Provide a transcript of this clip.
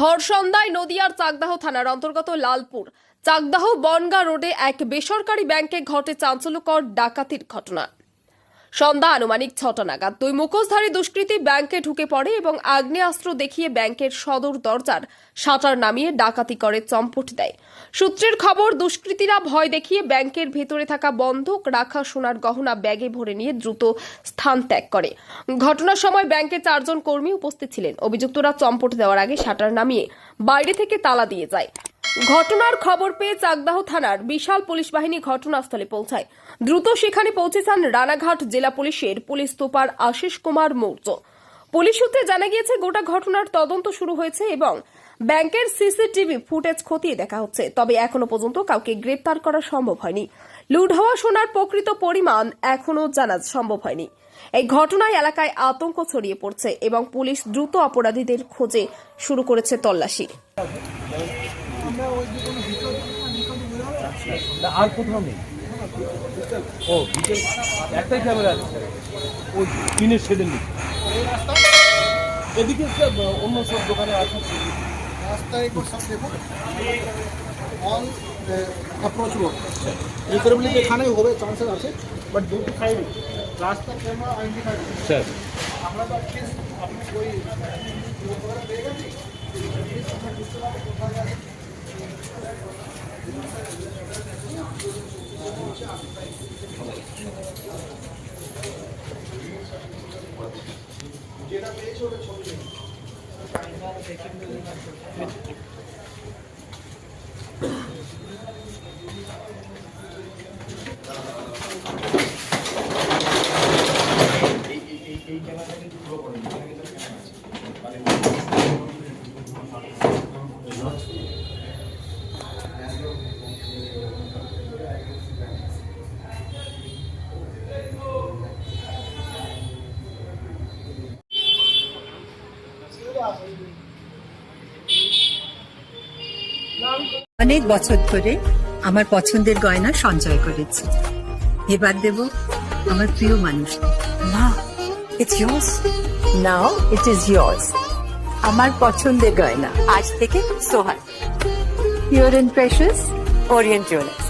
ভর নদিয়ার চাকদাহ থানার অন্তর্গত লালপুর। চাকদাহ বনগা রোডে এক বেসরকারি ব্যাংকে ঘটে চাঞ্চল্যকর ডাকাতির ঘটনা। সন্ধ্যা আনুমানিক ছটা নাগাদ। দুই মুখোশধারী দুষ্কৃতী ব্যাংকে ঢুকে পড়ে এবং আগ্নেয়াস্ত্র দেখিয়ে ব্যাংকের সদর দরজার শাটার নামিয়ে ডাকাতি করে চম্পট দেয়। সূত্রের খবর, দুষ্কৃতীরা ভয় দেখিয়ে ব্যাংকের ভেতরে থাকা বন্ধক রাখা সোনার গহনা ব্যাগে ভরে নিয়ে দ্রুত স্থান ত্যাগ করে। ঘটনার সময় ব্যাংকের চারজন কর্মী উপস্থিত ছিলেন। অভিযুক্তরা চম্পট দেওয়ার আগে শাটার নামিয়ে বাইরে থেকে তালা দিয়ে যায়। ঘটনার খবর পেয়ে চাকদাহ থানার বিশাল পুলিশ বাহিনী ঘটনাস্থলে পৌঁছায়। দ্রুত সেখানে পৌঁছেছেন রানাঘাট জেলা পুলিশের police super Ashis Kumar Maurya. Police সূত্রে জানা গিয়েছে, গোটা ঘটনার তদন্ত শুরু হয়েছে এবং ব্যাংকের সিসিটিভি ফুটেজ খতিয়ে দেখা হচ্ছে। তবে এখনও পর্যন্ত কাউকে গ্রেপ্তার করা সম্ভব হয়নি। লুট হওয়া সোনার প্রকৃত পরিমাণ এখনও জানা সম্ভব হয়নি। এই ঘটনায় এলাকায় আতঙ্ক ছড়িয়ে পড়ছে এবং পুলিশ দ্রুত অপরাধীদের খোঁজে শুরু করেছে তল্লাশি। না আর কোথাও নেই ও একটাই ক্যামেরা আছে ওই টিনের শেডের নিচে এদিকে অন্য সব দোকানে আছে রাস্তায় সব দেখুন অল অ্যাপ্রোচ রোড রিকোরেবিলিটি হবে চান্সেস আছে বাট দুটো সাইডে রাস্তা স্যার যেটা পেয়েছে ওটা ছবি নেই অনেক বছর ধরে আমার পছন্দের গয়না সঞ্চয় করেছি। এবার দেব আমার প্রিয় মানুষ। মা it's yours now it is yours আমার পছন্দের গয়না। আজ থেকে Sohan pure and precious Orient jewellers